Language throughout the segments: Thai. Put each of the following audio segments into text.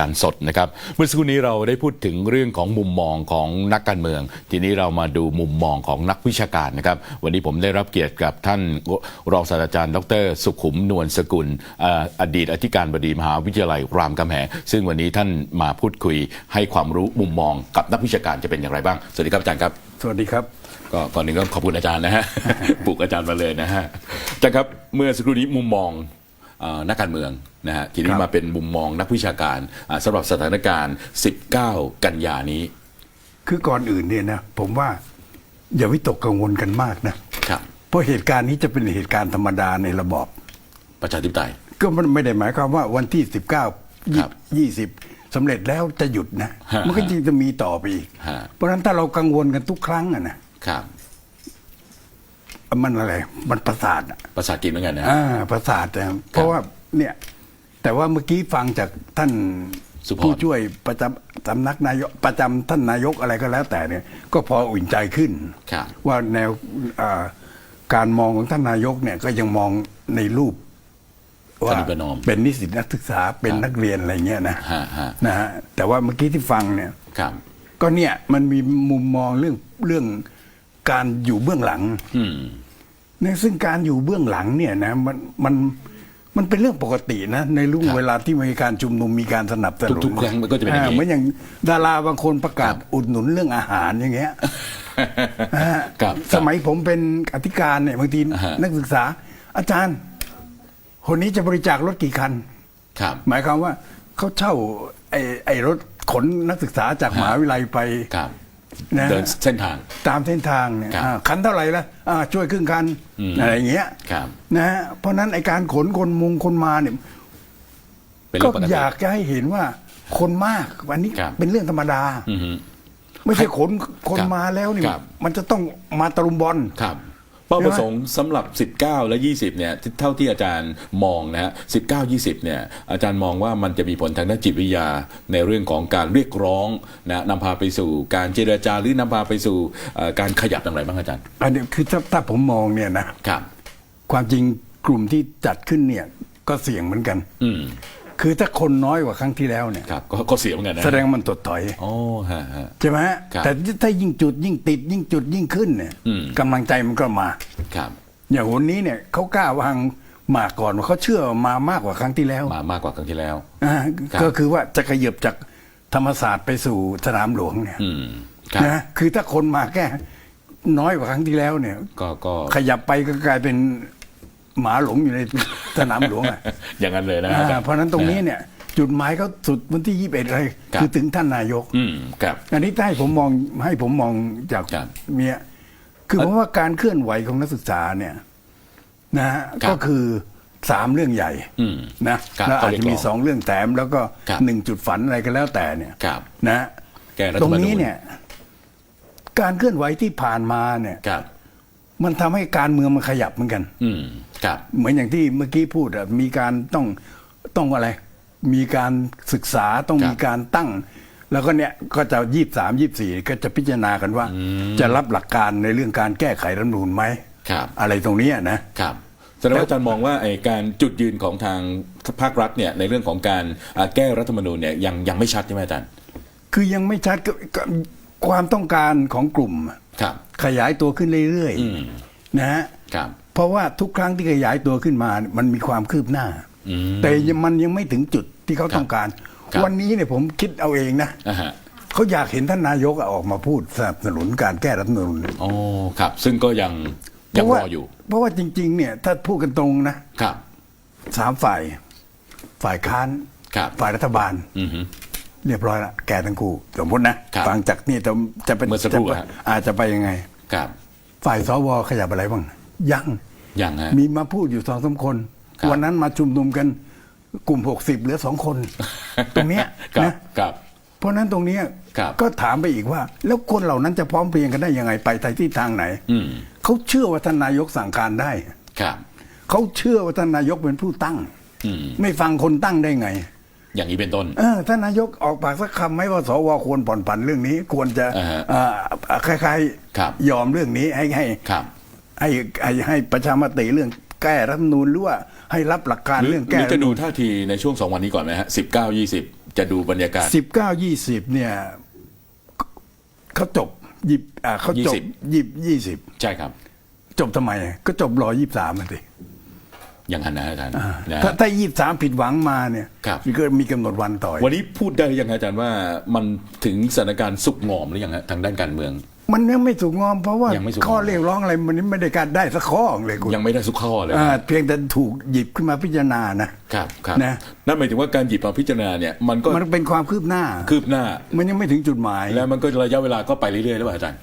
การสดนะครับเมื่อสักครู่นี้เราได้พูดถึงเรื่องของมุมมองของนักการเมือง ทีนี้เรามาดูมุมมองของนักวิชาการนะครับ วันนี้ผมได้รับเกียรติกับท่านรองศาสตราจารย์ ดร สุขุมนวลสกุลเอ่ออดีตอธิการบดีมหาวิทยาลัยรามคำแหงซึ่งวันนี้ท่านมาพูดคุยให้ความรู้มุมมองกับนักวิชาการจะเป็นอย่างไรบ้าง สวัสดีครับอาจารย์ครับ สวัสดีครับก็ก่อนหนึ่งก็ขอบคุณอาจารย์นะฮะปลุกอาจารย์มาเลยนะฮะอาจารย์ครับเมื่อสักครู่นี้มุมมองเอ่อ นักการเมืองนะฮะทีนี้ครับมาเป็นมุมมองนักวิชาการอ่าสำหรับสถานการณ์ 19 กันยานี้ คือก่อนอื่นเนี่ยนะผมว่าอย่าวิตกกังวลกันมากนะครับเพราะเหตุการณ์นี้จะเป็นเหตุการณ์ธรรมดาในระบอบประชาธิปไตย ก็มันไม่ได้หมายความว่าวันที่ 19ครับยี่สิบสำเร็จแล้วจะหยุดนะฮะมันก็จริงจะมีต่อไปอีกฮะเพราะฉะนั้นถ้าเรากังวลกันทุกครั้งอะนะครับ มันอะไร มันประสาทอะประชากินเหมือนกันนะอ่าประสาทนะเพราะว่าเนี่ยแต่ว่าเมื่อกี้ฟังจากท่านสุพรผู้ช่วยประจำสำนักนายกประจำท่านนายกอะไรก็แล้วแต่เนี่ย ก็พออุ่นใจขึ้น ครับ ว่าแนวอ่าการมองของท่านนายกเนี่ยก็ยังมองในรูปว่าปฏิบัตินอมเป็นนิสิตนักศึกษาเป็นครับนักเรียนอะไรเงี้ยนะฮะฮะ นะฮะแต่ว่าเมื่อกี้ที่ฟังเนี่ย ครับ ก็เนี่ยมันมีมุมมองเรื่องเรื่อง การอยู่เบื้องหลังอืมเนี่ยซึ่งการอยู่เบื้องหลังเนี่ยนะมันมันมันเป็นเรื่องปกตินะ ในรุ่งครับเวลาที่มีการชุมนุมมีการสนับสนุนทุกๆครั้งมันก็จะเป็นอย่างนี้เหมือนอย่างดาราบางคนประกาศครับอุดหนุนเรื่องอาหารอย่างเงี้ยนะฮะครับสมัยผมเป็นอธิการเนี่ยบางทีอ่าฮะนักศึกษา อาจารย์คนนี้จะบริจาครถกี่คันครับหมายความว่าเขาเช่าไอ้ไอ้รถขนนักศึกษาจากฮะมหาวิทยาลัยไปครับ นะเดินเส้นทาง ตามเส้นทางเนี่ยครับอ่าคันเท่าไหร่ละอ่าช่วยครึ่งคันอืม อะไรอย่างเงี้ยครับ นะฮะเพราะฉะนั้นไอการขนคนมุงคนมาเนี่ย เป็นก็เรื่องปกติ อยากจะให้เห็นว่าคนมากวันนี้ครับ เป็นเรื่องธรรมดา อือฮึ ไม่ใช่ขนคนครับมาแล้วนี่ครับ มันจะต้องมาตะลุมบอล ครับ เป้าใช่ไหมประสงค์สำหรับ 19 และ 20 เนี่ยที่เท่าที่อาจารย์มองนะฮะ19 20 เนี่ย อาจารย์มองว่ามันจะมีผลทางด้านจิตวิทยาในเรื่องของการเรียกร้องนะนำพาไปสู่การเจรจาหรือนำพาไปสู่เอ่อการขยับอย่างไรบ้างอาจารย์ อันนี้คือถ้าถ้าผมมองเนี่ยนะครับ ความจริงกลุ่มที่จัดขึ้นเนี่ยก็เสี่ยงเหมือนกัน อืม คือถ้าคนน้อยกว่าครั้งที่แล้วเนี่ยครับก็ก็เสียเหมือนกันนะแสดงมันตดถอยโอ้ฮะฮะ ใช่ไหมฮะครับแต่ถ้ายิ่งจุดยิ่งติด ยิ่งจุดยิ่งขึ้นเนี่ยอืม กำลังใจมันก็มา ครับอย่างวันนี้เนี่ยเขากล้าวางหมากก่อนว่าเขาเชื่อมามากกว่าครั้งที่แล้วมามากกว่าครั้งที่แล้ว อ่าครับ ก็คือว่าจะขยับจากธรรมศาสตร์ไปสู่สนามหลวงเนี่ยอืมครับนะคือถ้าคนมาแค่น้อยกว่าครั้งที่แล้วเนี่ย ก็ก็ขยับไปก็กลายเป็น หมาหลงอยู่ในสนามหลวงอะอย่างนั้นเลยนะอ่าอาจารย์เพราะฉะนั้นตรงนี้เนี่ยจุดหมายเขาสุดวันที่ยี่สิบเอ็ดเลยครับคือถึงท่านนายกอืมครับอันนี้ถ้าให้ผมมองให้ผมมองจากครับเมียคือผมว่าการเคลื่อนไหวของนักศึกษาเนี่ยนะฮะครับก็คือสามเรื่องใหญ่อืมนะครับแล้วอาจจะมีเขาเรียกร้องสองเรื่องแถมแล้วก็ครับหนึ่งจุดฝันอะไรก็แล้วแต่เนี่ยครับนะแก้รัฐตรงธรรมนูญนี้เนี่ย การเคลื่อนไหวที่ผ่านมาเนี่ยครับ มันทำให้การเมืองมันขยับเหมือนกัน อืมครับ เหมือนอย่างที่เมื่อกี้พูดอะมีการต้องต้องอะไร มีการศึกษาต้องครับมีการตั้ง แล้วก็เนี่ยก็จะยี่สามยี่สี่ก็จะพิจารณากันว่า จะรับหลักการในเรื่องการแก้ไขรัฐธรรมนูญไหมครับ อะไรตรงเนี้ยนะครับแสดงว่าอาจารย์มองว่าไอ้การจุดยืนของทางภาครัฐเนี่ยในเรื่องของการอ่าแก้รัฐธรรมนูญเนี่ยยังยังไม่ชัดใช่ไหมอาจารย์ คือยังไม่ชัดก็ก็ความต้องการของกลุ่มครับ ขยายตัวขึ้นเรื่อยอืมๆนะฮะครับเพราะว่าทุกครั้งที่ขยายตัวขึ้นมา มันมีความคืบหน้าอืมแต่ยังมันยังไม่ถึงจุดที่เขาครับต้องการครับวันนี้เนี่ยผมคิดเอาเองนะอ่าฮะเขาอยากเห็นท่านนายกออกมาพูดสนับสนุนการแก้รัฐธรรมนูญโอ้ครับ ซึ่งก็ยังเพยังราะรว่าออยู่ เพราะว่าจริง ๆ เนี่ยถ้าพูดกันตรงนะครับสามฝ่าย ฝ่ายค้านครับฝ่ายรัฐบาลอือฮึเรียบร้อยละแกทั้งคู่สมมตินะครับฟังจากนี่จะจะเป็นเมื่อสักครู่จะฮะอาจจะไปยังไง ครับ ฝ่ายสวขยับอะไรบ้างยังยังฮะมีมาพูดอยู่สองสามคนครับวันนั้นมาชุมนุมกันกลุ่มหกสิบเหลือสองคน ตรงเนี้ยครับนะครับเพราะฉะนั้นตรงเนี้ยครับก็ถามไปอีกว่า แล้วคนเหล่านั้นจะพร้อมเพรียงกันได้ยังไงไปที่ทางไหนอืมเขาเชื่อว่าท่านนายกสั่งการได้ครับเขาเชื่อว่าท่านนายกเป็นผู้ตั้งอืมไม่ฟังคนตั้งได้ไง อย่างนี้เป็นต้นเออท่านนายกออกปากสักคำไหมว่าสวควรผ่อนผันเรื่องนี้ ควรจะอ่าฮะเอ่อคล้ายครับๆยอมเรื่องนี้ให้ให้ครับให้ให้ให้ประชามติเรื่องแก้รัฐธรรมนูญหรือว่าให้รับหลักการหรือเรื่องหแก้รือจะดูท่าทีในช่วงสองวันนี้ก่อนไหมฮะสิบเก้ายี่สิบจะดูบรรยากาศสิบเก้ายี่สิบเนี่ยเขาจบยิบอ่าเขาจบ20ยิบยี่สิบใช่ครับ จบทำไมก็จบรอยี่สามสิ อย่างนั้นนะอาจารย์นะถ้าถ้ายี่สามผิดหวังมาเนี่ยครับมีก็มีกำหนดวันต่อยวันนี้พูดได้หรือยังอาจารย์ว่ามันถึงสถานการณ์สุกงอมหรือยังฮะทางด้านการเมือง มันยังไม่สุกงอมเพราะว่ายังไม่สุกงอมข้อเรียกร้องอะไรมันไม่ได้การได้สักข้อเลยคุณยังไม่ได้สุกข้อเลยอ่าเพียงแต่ถูกหยิบขึ้นมาพิจารณานะครับครับนะนั่นหมายถึงว่าการหยิบมาพิจารณาเนี่ยมันก็มันเป็นความคืบหน้าคืบหน้า มันยังไม่ถึงจุดหมาย แล้วมันก็ระยะเวลาก็ไปเรื่อยๆหรือเปล่าอาจารย์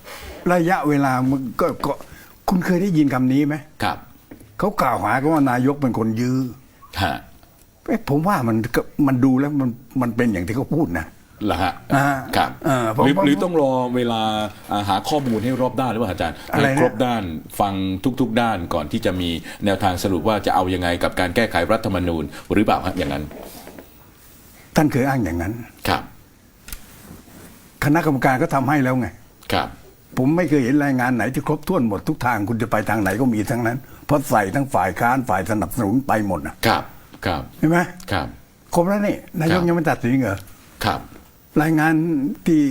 ระยะเวลามันก็ก็คุณเคยได้ยินคำนี้ไหมครับ เขากล่าวหากันว่านายกเป็นคนยื้อฮะเอ๊ะผมว่ามันก็มันดูแล้วมันมันเป็นอย่างที่เขาพูดนะเหรอฮะอ่าครับเออผมหรือผมหรือต้องรอเวลาอ่าหาข้อมูลให้รอบด้านหรือเปล่าอาจารย์อะไรให้นะครบด้านฟังทุก ๆ ด้านก่อนที่จะมีแนวทางสรุปว่าจะเอายังไงกับการแก้ไขรัฐธรรมนูญหรือเปล่าฮะอย่างนั้น ท่านเคยอ้างอย่างนั้น ครับ คณะกรรมการก็ทำให้แล้วไง ครับ ผมไม่เคยเห็นรายงานไหนที่ครบถ้วนหมดทุกทางคุณจะไปทางไหนก็มีทั้งนั้น เพราะใส่ทั้งฝ่ายค้านฝ่ายสนับสนุนไปหมดนะครับ ครับเห็นไหมครับ ครบแล้วนี่นายกครับยังไม่ตัดสินเหรอครับ รายงานที่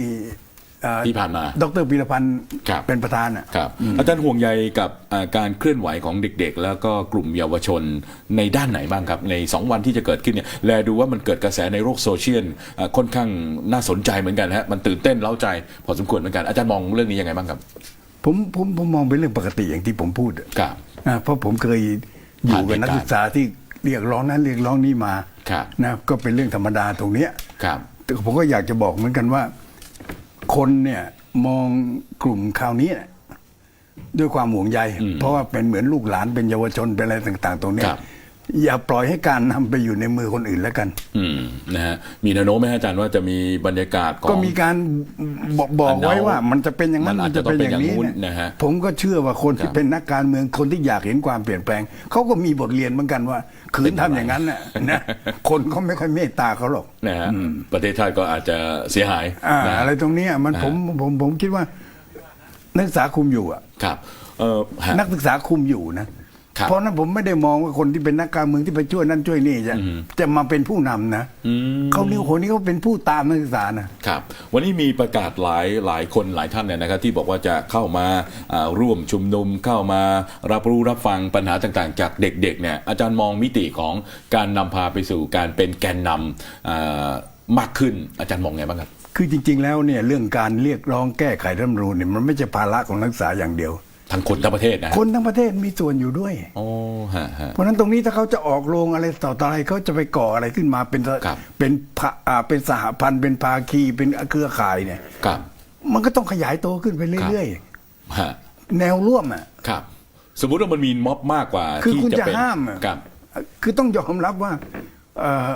เอ่อที่ผ่านมา ดรพีรพันธ์ครับเป็นประธานอะครับอาจารย์ห่วงใยกับอ่าการเคลื่อนไหวของเด็ก ๆ แล้วก็กลุ่มเยาวชนในด้านไหนบ้างครับ ใน 2 วันที่จะเกิดขึ้นเนี่ยแลดูว่ามันเกิดกระแสในโลกโซเชียลอ่าค่อนข้างน่าสนใจเหมือนกันฮะมันตื่นเต้นเล้าใจพอสมควรเหมือนกันอาจารย์มองเรื่องนี้ยังไงบ้างครับ ผมผมผมมองเป็นเรื่องปกติอย่างที่ผมพูดอะครับอ่า เพราะผมเคยอยู่กับผ่านเหตุการณ์นักศึกษาที่เรียกร้องนั้นเรียกร้องนี้มาครับนะก็เป็นเรื่องธรรมดาตรงเนี้ยครับแต่ผมก็อยากจะบอกเหมือนกันว่า คนเนี่ยมองกลุ่มคราวนี้เนี่ยด้วยความห่วงใย เพราะว่าเป็นเหมือนลูกหลานเป็นเยาวชนเป็นอะไรต่าง ๆ ตรงเนี้ยครับ อย่าปล่อยให้การนำไปอยู่ในมือคนอื่นแล้วกัน อืมนะฮะมีแนวโน้มไหมฮะอาจารย์ว่าจะมีบรรยากาศของก็มีการบอกบอกไว้ว่า มันจะเป็นอย่างนั้นมันอามัจนจะจะเป็นอย่างนี้ต้องเป็นอย่างนู้นเนี่ยนะฮะผมก็เชื่อว่าคนครัที่บเป็นนักการเมืองคนที่อยากเห็นความเปลี่ยนแปลงเขาก็มีบทเรียนเหมือนกันว่าขืนทำอย่างนั้นน่ะนะคนเขาไม่ค่อยเมตตาเขาหรอกนะฮะประเทศชาติก็อาจจะเสียหายอ่านะฮะอะไรตรงเนี้ยมันนะฮะผมผมผมคิดว่านักศึกษาคุมอยู่อะครับเออฮะนักศึกษาคุมอยู่นะครับ เพราะฉะนั้นผมไม่ได้มองว่าคนที่เป็นนักการเมืองที่ไปช่วยนั่นช่วยนี่จะจะมาเป็นผู้นำนะเขานี่คนนี้เขาเป็นผู้ตามนักศึกษานะครับวันนี้มีประกาศหลายหลายคนหลายท่านเนี่ยนะครับที่บอกว่าจะเข้ามาอ่าร่วมชุมนุมเข้ามารับรู้รับฟังปัญหาต่างๆ จากเด็กๆเนี่ยอาจารย์มองมิติของการนำพาไปสู่การเป็นแกนนำอ่ามากขึ้นอาจารย์มองไงบ้างครับ คือจริง ๆ แล้วเนี่ยเรื่องการเรียกร้องแก้ไขรัฐธรรมนูญเนี่ยมันไม่ใช่ภาระของนักศึกษาอย่างเดียว ทั้งคนทั้งประเทศนะฮะคนทั้งประเทศมีส่วนอยู่ด้วย โอ้ฮะฮะ เพราะฉะนั้นตรงนี้ถ้าเขาจะออกโรงอะไรต่ออะไรเขาจะไปก่ออะไรขึ้นมาเป็นครับ เป็นพะอ่าเป็นสหพันธ์เป็นภาคีเป็นเครือข่ายเนี่ย ครับมันก็ต้องขยายโตขึ้นไปเรื่อยฮะๆ แนวร่วมอะ ครับ สมมุติว่ามันมีม็อบมากกว่าคือที่คุณจะจะเป็นห้ามอะครับ คือต้องยอมรับว่าเอ่อ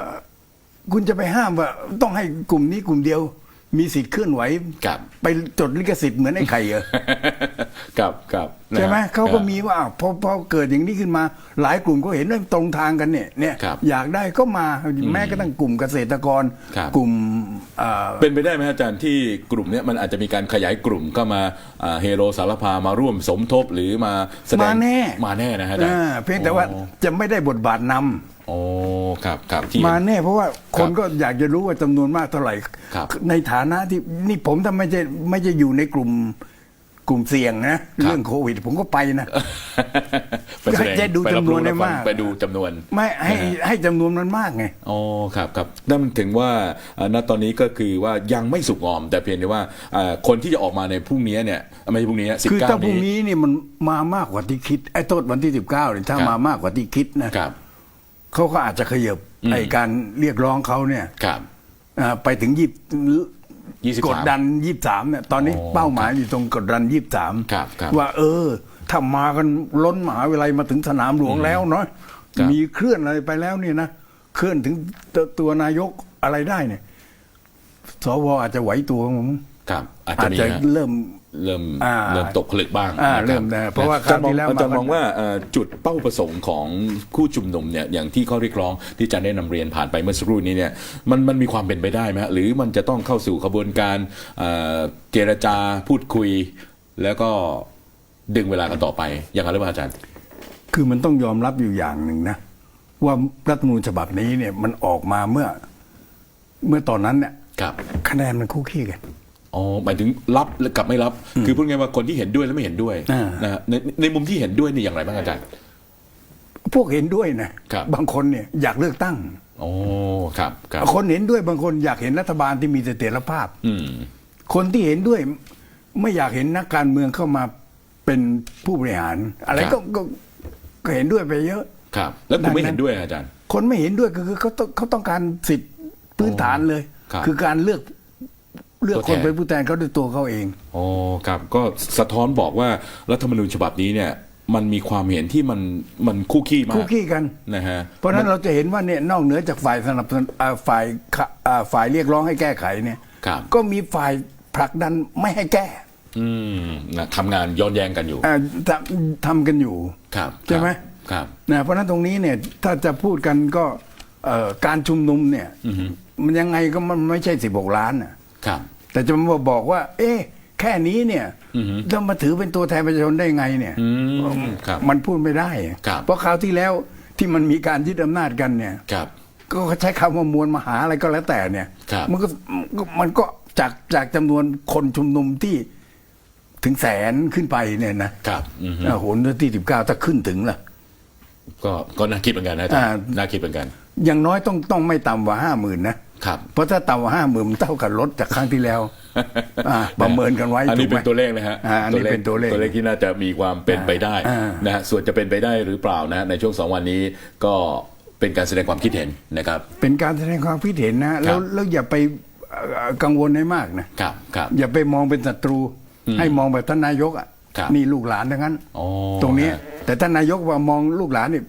คุณจะไปห้ามว่าต้องให้กลุ่มนี้กลุ่มเดียว มีสิทธิ์เคลื่อนไหว ครับ ไปจดลิขสิทธิ์เหมือนไอ้ไข่เหรอ ครับครับนะฮะ ใช่ไหมเขาก็ครับมีว่าอ้าวพอพอเกิดอย่างนี้ขึ้นมา หลายกลุ่มก็เห็นว่าตรงทางกันเนี่ยเนี่ยครับอยากได้ก็มาแม้กระทั่งกลุ่มเกษตรกรครับกลุ่มเอ่อเป็นไปได้ไหมฮะอาจารย์ที่กลุ่มเนี้ยมันอาจจะมีการขยายกลุ่มเข้ามาอ่าเฮโรสารพามาร่วมสมทบหรือมาแสดงมาแน่มาแน่นะฮะอาจารย์อ่าเพียงแต่ว่าจะไม่ได้บทบาทนำโอ้ครับครับที่มาแน่เพราะว่าคนก็อยากจะรู้ว่าจำนวนมากเท่าไหร่ครับในฐานะที่นี่ผมถ้าไม่ใช่ไม่ใช่อยู่ในกลุ่ม กลุ่มเสี่ยงนะ เรื่องโควิด ผมก็ไปนะไปแสดงจะดูไปรับจำนวนรู้ได้รับฟังมาก ไปดูจำนวน ไม่ให้ให้จำนวนมันมากไงอ๋อครับครับนั่นถึงว่าอ่าณตอนนี้ก็คือว่ายังไม่สุกงอม แต่เพียงแต่ว่าอ่าคนที่จะออกมาในพรุ่งนี้เนี่ยไม่ใช่พรุ่งนี้สิบคือเก้าถ้าพรุ่งนี้นี้นี่มันมามากกว่าที่คิดไอ้โทษวันที่สิบเก้าเนี่ยถ้าครับมามากกว่าที่คิดนะครับเขาก็อาจจะขยับไอ้การเรียกร้องเขาเนี่ยครับอ่าไปถึงยี่23 กดดันยี่สามเนี่ยตอนนี้อ๋อเป้าหมายอยู่ตรงกดดันยี่สามครับครับว่าเออถ้ามากันล้นมหาวิทยาลัยมาถึงสนามหลวงแล้วเนาะครับมีเคลื่อนอะไรไปแล้วเนี่ยนะเคลื่อนถึงตัวตัวนายกอะไรได้เนี่ยสวอาจจะไหวตัวมั้งครับอาจอาจะจมีจะฮะเริ่ม เริ่มอ่าเริ่มตกผลึกบ้างอ่านะคบเริ่มนะเพราะว่าอจย์มองคราวที่แล้วอาจารย์มามองว่าเอ่อจุดเป้าประสงค์ของผู้ชุมนุมเนี่ยอย่างที่ข้อเรียกร้องที่อาจารย์ได้นำเรียนผ่านไปเมื่อสักครู่นี้เนี่ยมันมันมีความเป็นไปได้ไหมฮะหรือมันจะต้องเข้าสู่ขบวนการเอ่อเจรจาพูดคุย แล้วก็ดึงเวลากันต่อไปอย่างไรหรือเปล่าอาจารย์ คือมันต้องยอมรับอยู่อย่างหนึ่งนะว่ารัฐธรรมนูญฉบับนี้เนี่ยมันออกมาเมื่อเมื่อตอนนั้นเนี่ยครับคะแนนมันคู่ขี้กัน อ๋อหมายถึงรับกับไม่รับ คือพูดง่ายๆว่าคนที่เห็นด้วยและไม่เห็นด้วยอ่านะฮะในในมุมที่เห็นด้วยนี่อย่างไรบ้างอาจารย์ พวกเห็นด้วยนะครับบางคนเนี่ยอยากเลือกตั้งโอ้ครับครับคนเห็นด้วยบางคนอยากเห็นรัฐบาลที่มีเสถียรภาพอืมคนที่เห็นด้วย ไม่อยากเห็นนักการเมืองเข้ามาเป็นผู้บริหาร อะไรครับก็ก็ก็เห็นด้วยไปเยอะ ครับ แล้วคุณไม่ดังนั้นเห็นด้วยอาจารย์ คนไม่เห็นด้วยก็คือเขาต้องเขาต้องการสิทธิ์พื้นฐานเลยครับอการเลือก เลือกตัวคนแทนเป็นผู้แทนเขาด้วยตัวเขาเองโอ้ครับก็สะท้อนบอกว่ารัฐธรรมนูญฉบับนี้เนี่ยมันมีความเห็นที่มันมันคู่ขี้มากคู่ขี้กันนะฮะเพราะฉะนั้นเราจะเห็นว่าเนี่ยนอกเหนือจากฝ่ายสนับสนุนอ่าฝ่ายขะอ่าฝ่ายเรียกร้องให้แก้ไขเนี่ยครับก็มีฝ่ายผลักดันไม่ให้แก้อืมนะทำงานย้อนแย้งกันอยู่อ่าทำทำกันอยู่ครับใช่ไหมครับนะเพราะฉะนั้นตรงนี้เนี่ยถ้าจะพูดกันก็เอ่อการชุมนุมเนี่ยมันยังไงก็มันไม่ใช่16ล้านน่ะครับ แต่จะมาบอกว่า เอ๊ะแค่นี้เนี่ยจะมาถือเป็นตัวแทนประชาชนได้ไงเนี่ยอืมครับมันพูดไม่ได้ครับเพราะคราวที่แล้วที่มันมีการยึดอำนาจกันเนี่ยครับก็ใช้คำว่ามวลมหาอะไรก็แล้วแต่เนี่ยครับมันก็มันก็จากจากจำนวนคนชุมนุมที่ถึงแสนขึ้นไปเนี่ยนะครับอืมอ่าโหนที่สิบเก้าถ้าขึ้นถึงล่ะ ก็ก็น่าคิดเหมือนกันนะอาจารย์อ่าน่าคิดเหมือนกัน อย่างน้อยต้องต้องไม่ต่ำกว่าห้าหมื่นนะ ครับ เพราะถ้าต่ำกว่าห้าหมื่นมันเท่ากับลดจากครั้งที่แล้วอ่าประเมินกันไว้อันนี้ถูกไหมเป็นตัวเลขนะฮะอ่าอันนี้เป็นตัวเลขตัวเลขที่น่าจะมีความเป็นไปได้อ่านะฮะส่วนจะเป็นไปได้หรือเปล่านะฮะในช่วงสองวันนี้ก็เป็นการแสดงความคิดเห็นนะครับ เป็นการแสดงความคิดเห็นนะแล้วแล้วอย่าไปเอ่อกังวลให้มากนะครับครับอย่าไปมองเป็นศัตรู ให้มองแบบท่านนายกอะครับนี่ลูกหลานทั้งนั้นอ๋อตรงเนี้ยฮะแต่ท่านนายกว่ามองลูกหลานนี่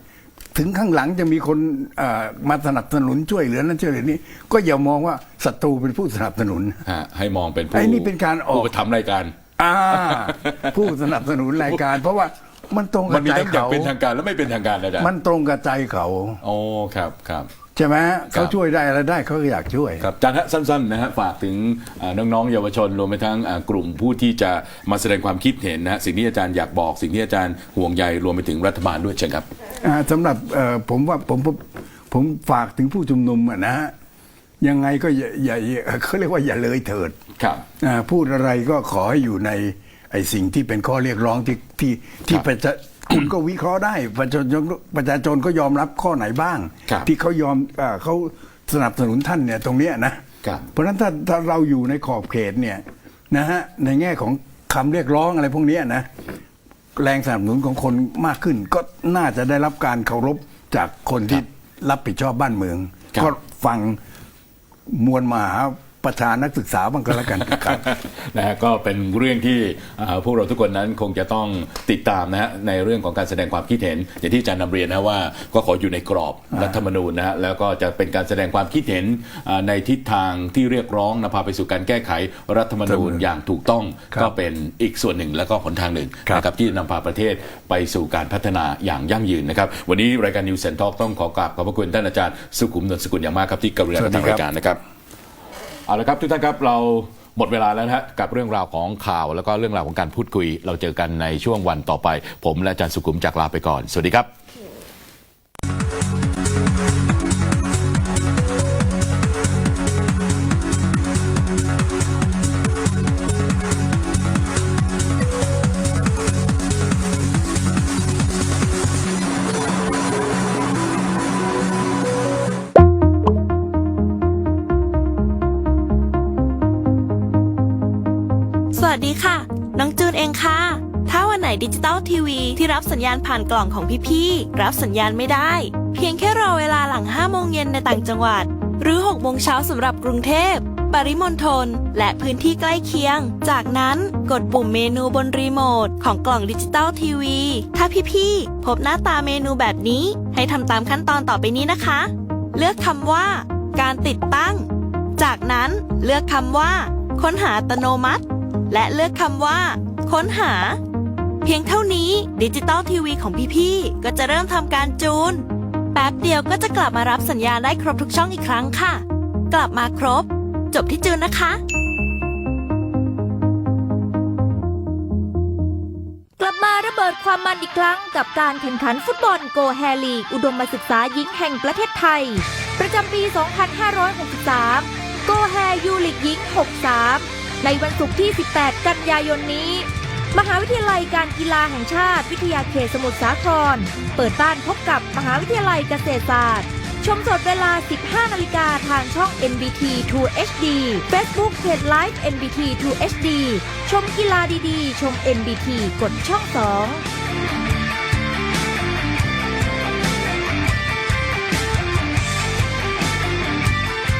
ถึงข้างหลังจะมีคนเอ่อมาสนับสนุนช่วยเหลือนั่นช่วยเหลือนี่ก็อย่ามองว่าศัตรูเป็นผู้สนับสนุนฮะให้มองเป็นผู้ไอ้นี่เป็นการออกผู้ทำรายการอ่าผู้สนับสนุนรายการ เพราะว่ามันตรงมักับนมีใจทั้งอย่างเขาเป็นทางการและไม่เป็นทางการนะอาจารย์มันตรงกับใจเขาโอ้ครับครับ ใช่ไหมครัเขาบช่วยได้อะไรได้เขาก็อยากช่วยครับอาจารย์ฮะสั้นๆนะฮะฝากถึงอ่าน้องๆเยาวชนรวมไปทั้งอ่ากลุ่มผู้ที่จะมาแสดงความคิดเห็นนะฮะสิ่งที่อาจารย์อยากบอก สิ่งที่อาจารย์ห่วงใยรวมไปถึงรัฐบาลด้วยเช่นครับอ่าสำหรับเอ่อผมว่าผมผมผมฝากถึงผู้ชุมนุมอะนะฮะยังไงก็อย่าอย่าอย่าเขาเรียกว่าอย่าเลยเถิดครับอ่าพูดอะไรก็ขอให้อยู่ในไอ้สิ่งที่เป็นข้อเรียกร้องที่ที่ที่ ครับประชาคุณก็วิเคราะห์ได้ประชาชนประชาชนก็ยอมรับข้อไหนบ้างครับที่เขายอมอ่าเขาสนับสนุนท่านเนี่ยตรงเนี้ยนะครับเพราะฉะนั้นถ้าถ้าเราอยู่ในขอบเขตเนี่ยนะฮะในแง่ของคำเรียกร้องอะไรพวกเนี้ยนะแรงสนับสนุนของคนมากขึ้น ก็น่าจะได้รับการเคารพจากคนที่รับผิดชอบบ้านเมืองครับก็ฟังมวลมหา ประธานนักศึกษาบ้างก็แล้วกันครับนะฮะก็เป็นเรื่องที่อ่าพวกเราทุกคนนั้นคงจะต้องติดตามนะฮะในเรื่องของการแสดงความคิดเห็น อย่างที่อาจารย์นำเรียนนะว่าก็ขออยู่ในกรอบรัฐธรรมนูญนะฮะแล้วก็จะเป็นการแสดงความคิดเห็นอ่าในทิศทางที่เรียกร้องนำพาไปสู่การแก้ไขรัฐธรรมนูญอย่างถูกต้องครับก็เป็นอีกส่วนหนึ่งแล้วก็หนทางหนึ่งครับนะครับที่นำพาประเทศไปสู่การพัฒนาอย่างยั่งยืนนะครับ วันนี้รายการนิวเซนทอกต้องขอกราบขอบพระคุณท่านอาจารย์สุขุมนนท์สกุลอย่างมากครับที่กรุณาสวัมาสดีทางครับรายการนะครับ เอาละครับทุกท่านครับเราหมดเวลาแล้วนะฮะกับเรื่องราวของข่าวแล้วก็เรื่องราวของการพูดคุย เราเจอกันในช่วงวันต่อไป ผมและอาจารย์สุขุมจากลาไปก่อน สวัสดีครับ สวัสดีค่ะ น้องจูนเองค่ะ ถ้าวันไหนดิจิตอลทีวีที่รับสัญญาณผ่านกล่องของพี่ๆ รับสัญญาณไม่ได้ เพียงแค่รอเวลาหลัง 5 โมงเย็นในต่างจังหวัด หรือ 6 โมงเช้าสำหรับกรุงเทพ ปริมณฑล และพื้นที่ใกล้เคียง จากนั้นกดปุ่มเมนูบนรีโมทของกล่องดิจิตอลทีวี ถ้าพี่ๆ พบหน้าตาเมนูแบบนี้ ให้ทำตามขั้นตอนต่อไปนี้นะคะ เลือกคำว่า การติดตั้ง จากนั้นเลือกคำว่า ค้นหาอัตโนมัติ และเลือกคำว่า ค้นหา เพียงเท่านี้ดิจิตอลทีวีของพี่ๆ ก็จะเริ่มทำการจูน แป๊บเดียวก็จะกลับมารับสัญญาณได้ครบทุกช่องอีกครั้งค่ะ กลับมาครบ จบที่จูนนะคะ กลับมาระเบิดความมันอีกครั้ง กับการแข่งขันฟุตบอลโกแฮลีกอุดมศึกษาหญิงแห่งประเทศไทย ประจำปี 2563 โกแฮยูลิกหญิง 63 ในวันศุกร์ที่ 18 กันยายนนี้ มหาวิทยาลัยการกีฬาแห่งชาติ วิทยาเขตสมุทรสาคร เปิดบ้านพบกับมหาวิทยาลัยเกษตรศาสตร์ ชมสดเวลา 15 นาฬิกาทางช่อง NBT 2 HD Facebook เพจ Live NBT 2 HD ชมกีฬาดีๆ ชม NBT กดช่อง 2